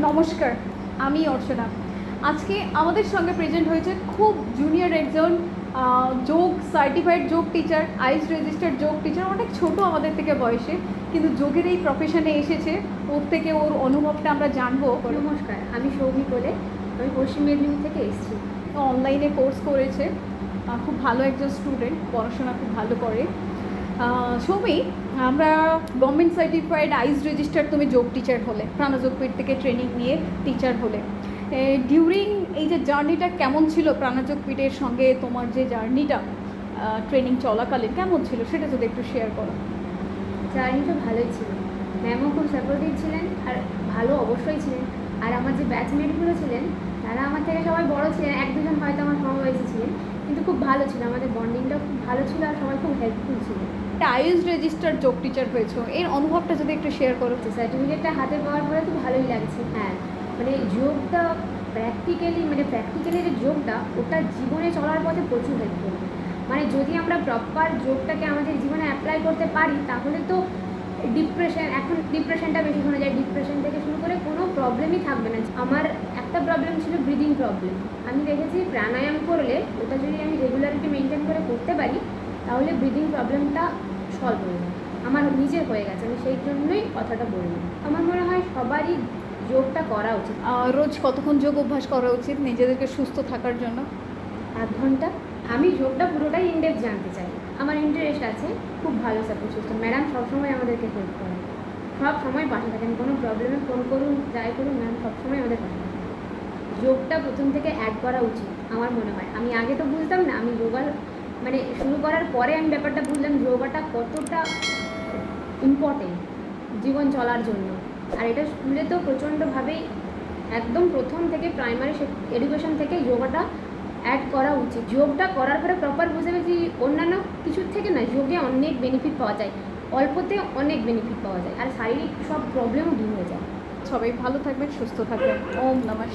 নমস্কার আমি অর্চনা। আজকে আমাদের সঙ্গে প্রেজেন্ট হয়েছে খুব জুনিয়র একজন যোগ সার্টিফাইড যোগ টিচার আইস রেজিস্টার্ড যোগ টিচার অনেক ছোট আমাদের থেকে বয়সে কিন্তু যোগের এই প্রফেশনে এসেছে ওর থেকে ওর অনুভবটা আমরা জানব। নমস্কার আমি সৌমি বলে আমি পশ্চিম মেদিনীপুর থেকে এসেছি। অনলাইনে কোর্স করেছে খুব ভালো একজন স্টুডেন্ট পড়াশোনা খুব ভালো করে। সৌমি, আমরা গভর্নমেন্ট সার্টিফাইড আইস রেজিস্টার তুমি যোগ টিচার হলে, প্রাণযোগপীঠ থেকে ট্রেনিং নিয়ে টিচার হলে। ডিউরিং এই যে জার্নিটা কেমন ছিল প্রাণযোগপীঠের সঙ্গে তোমার যে জার্নিটা ট্রেনিং চলাকালীন কেমন ছিল সেটা যদি একটু শেয়ার করো? জার্নিটা ভালোই ছিল। ম্যামও খুব সাপোর্টিভ ছিলেন আর ভালো অবশ্যই ছিলেন। আর আমার যে ব্যাচমেটগুলো ছিলেন, তারা আমার থেকে সবাই বড় ছিলেন, এক দুজন হয়তো আমার সমবয়সী ছিলেন। কিন্তু খুব ভালো ছিল আমাদের বন্ডিংটা খুব ভালো ছিল আর সবাই খুব হেল্পফুল ছিল। আইএস রেজিস্টার যোগ টিচার হয়েছো এর অনুভবটা যদি একটু শেয়ার করো। সার্টিফিকেটটা হাতে পাওয়ার পরে তো ভালোই লাগছে হ্যাঁ। মানে যোগটা প্র্যাকটিক্যালি মানে প্র্যাকটিক্যালি যে যোগটা ওটা জীবনে চলার পথে প্রচুর হেল্প করবে। মানে যদি আমরা প্রপার যোগটাকে আমাদের জীবনে অ্যাপ্লাই করতে পারি তাহলে তো ডিপ্রেশন এখন ডিপ্রেশনটা বেশি শোনা যায়। ডিপ্রেশন থেকে শুরু করে কোনো প্রবলেমই থাকবে না। আমার একটা প্রবলেম ছিল ব্রিদিং প্রবলেম আমি দেখেছি প্রাণায়াম করলে ওটা যদি আমি রেগুলারিটি মেনটেন করে করতে পারি তাহলে ব্রিদিং প্রবলেমটা সলভ হয়ে যায় আমার নিজের হয়ে গেছে আমি সেই জন্যই কথাটা বললাম। আমার মনে হয় সবারই যোগটা করা উচিত। রোজ কতক্ষণ যোগ অভ্যাস করা উচিত নিজেদেরকে সুস্থ থাকার জন্য? এক ঘণ্টা। আমি যোগটা পুরোটাই ইনডেপথ জানতে চাই। আমার ইন্টারেস্ট আছে খুব ভালো সাপোর্ট সিস্টেম ম্যাডাম সবসময় আমাদেরকে হেল্প করে। সব সময় পাশে থাকেন। কোনো প্রবলেমে ফোন করুন যাই করুন ম্যাম সবসময় আমাদের পাশে থাকেন। যোগটা প্রথম থেকে অ্যাড করা উচিত, আমার মনে হয়। আমি আগে তো বুঝতাম না, আমি যোগা মানে শুরু করার পরে আমি ব্যাপারটা বুঝলাম যোগাটা কতটা ইম্পর্টেন্ট জীবন চলার জন্য। আর এটা স্কুলে তো প্রচণ্ডভাবেই একদম প্রথম থেকে প্রাইমারি এডুকেশন থেকে যোগাটা অ্যাড করা উচিত। যোগটা করার পরে প্রপার বুঝে পেরেছি অন্যান্য কিছুর থেকে না, যোগে অনেক বেনিফিট পাওয়া যায়, অল্পতে অনেক বেনিফিট পাওয়া যায়, আর শারীরিক সব প্রবলেমও দূর হয়ে যায়। সবাই ভালো থাকবেন, সুস্থ থাকবেন। ওম নমঃ